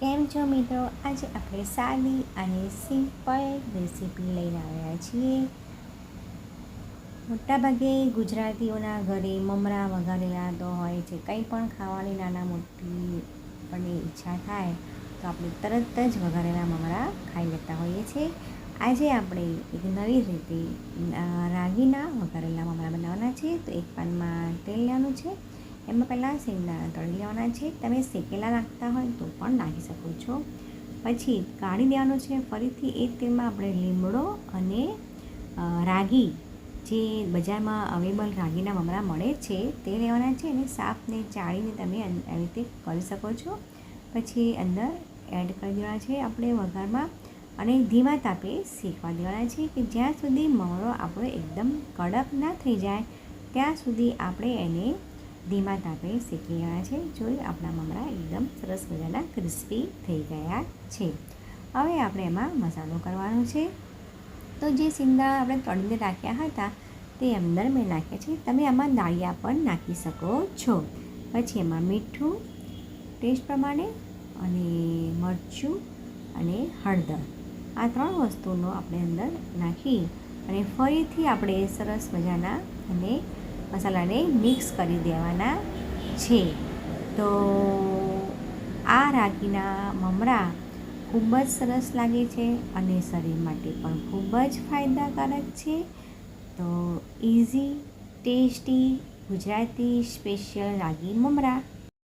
કેમ છો મિત્રો? આજે આપણે સાદી અને સિમ્પલ રેસીપી લઈને આવ્યા છીએ. મોટાભાગે ગુજરાતીઓના ઘરે મમરા વઘારેલા તો હોય છે, કંઈ પણ ખાવાની નાના મોટી આપણને ઈચ્છા થાય, તો આપણે તરત જ વઘારેલા મમરા ખાઈ લેતા હોઈએ છીએ. આજે આપણે એક નવી રીતે રાગીના વઘારેલા મમરા બનાવવાના છે. તો એક પાનમાં તેલ લેવાનું છે. એમાં પહેલાં શેંગદાણા તળી લેવાના છે. તમે શેકેલા નાખતા હોય તો પણ નાખી શકો છો. પછી કાઢી દેવાનું છે. ફરીથી એ તેલમાં આપણે લીમડો અને રાગી જે બજારમાં અવેલેબલ રાગીના મમરા મળે છે તે લેવાના છે અને સાફને ચાળીને તમે આવી રીતે કરી શકો છો. પછી અંદર એડ કરી દેવાના છે આપણે વઘારમાં અને ધીમા તાપે શેકવા દેવાના છે કે જ્યાં સુધી મમરો આપણો એકદમ કડક ના થઈ જાય. ત્યાં સુધી આપણે એને ધીમા તાપે શેકી લેવાના છે. જોઈ આપણા મમરા એકદમ સરસ મજાના ક્રિસ્પી થઈ ગયા છે. હવે આપણે એમાં મસાલો કરવાનો છે. તો જે સિંગદાણા આપણે તળીને રાખ્યા હતા, તે અંદર મેં નાખ્યા છે. તમે આમાં દાળિયા પણ નાખી શકો છો. પછી એમાં મીઠું, ટેસ્ટ પ્રમાણે અને મરચું અને હળદર. આ ત્રણ વસ્તુનો આપણે અંદર નાખી અને ફરીથી આપણે સરસ મજાના અને મસાલાને મિક્સ કરી દેવાના છે. તો આ રાગીના મમરા ખૂબ જ સરસ લાગે છે અને શરીર માટે પણ ખૂબ જ ફાયદાકારક છે. તો easy tasty Gujarati special ragi મમરા.